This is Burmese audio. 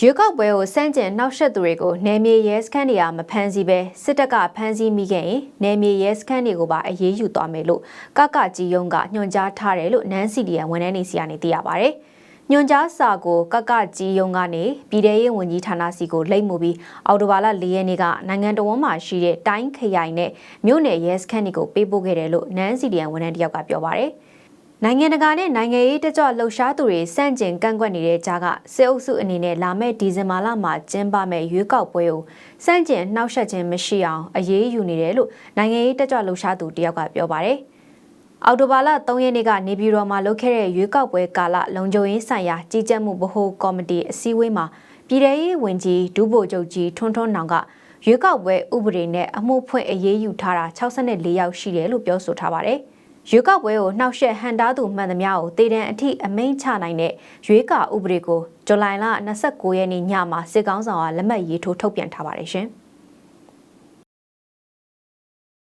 ရွေးကောက်ပွဲကိုစန့်ကျင်နှောက်ယှက်သူတွေကိုနယ်မြေရဲစခန်းတွေကမဖမ်းဆီးပဲစစ်တပ်ကဖမ်းဆီးမိခဲ့ရင်နယ်မြေရဲစခန်းတွေကိုပါအရေးယူသွားမယ်လို့ကကကြီးယုံကညွှန်ကြားထားတယ်လို့နန်းစီဒီယန်ဝန်ထမ်းတွေစီကနေသိရပါဗျ။ညွှန်ကြားစာကိုကကကြီးယုံကနေပြည်ထရေးဝန်ကြီးဌာနစီကိုလိမ့်မှုပြီးအော်တိုဘာလ၄ရက်နေ့ကနိုင်ငံတော်ဝန်မှရှိတဲ့တိုင်းခရိုင်နဲ့မြို့နယ်ရဲစခန်းတွေကိုပေးပို့ခဲ့တယ်လို့နန်းစီဒီယန်ဝန်ထမ်းတယောက်ကပြောပါဗျ။ နိုင်ငံတကာနဲ့နိုင်ငံရေးတကြွလှုပ်ရှားသူတွေစန့်ကျင်ကန့်ကွက်နေတဲ့ကြားကစစ်အုပ်စုအနေနဲ့လာမယ့်ဒီဇင်ဘာလမှာကျင်းပမယ့်ရွေးကောက်ပွဲကိုစန့်ကျင်နှောက်ယှက်ခြင်းမရှိအောင်အရေးယူနေတယ်လို့နိုင်ငံရေးတကြွလှုပ်ရှားသူတယောက်ကပြောပါတယ်။အော်တိုဘာလ3ရက်နေ့ကနေပြည်တော်မှာလုပ်ခဲ့တဲ့ရွေးကောက်ပွဲကာလလုံခြုံရေးဆိုင်ရာကြီးကြပ်မှုဗဟိုကော်မတီအစည်းအဝေးမှာပြည်ထရေးဝန်ကြီးဒုဗိုလ်ချုပ်ကြီးထွန်းထွန်းနောင်ကရွေးကောက်ပွဲဥပဒေနဲ့အမှုဖွင့်အရေးယူထားတာ64ယောက်ရှိတယ်လို့ပြောဆိုထားပါတယ်။ ရွေးကောက်ပွဲကိုနှောက်ယှက်ဟန်တားသူမှန်သမျှကိုတည်တံအထိအမိန့်ချနိုင်တဲ့ရွေးကောက်ဥပဒေကိုဇူလိုင်လ29ရက်နေ့ညမှာစစ်ကောင်းဆောင်ကလက်မှတ်ရေးထိုးထုတ်ပြန်ထားပါတယ်ရှင်။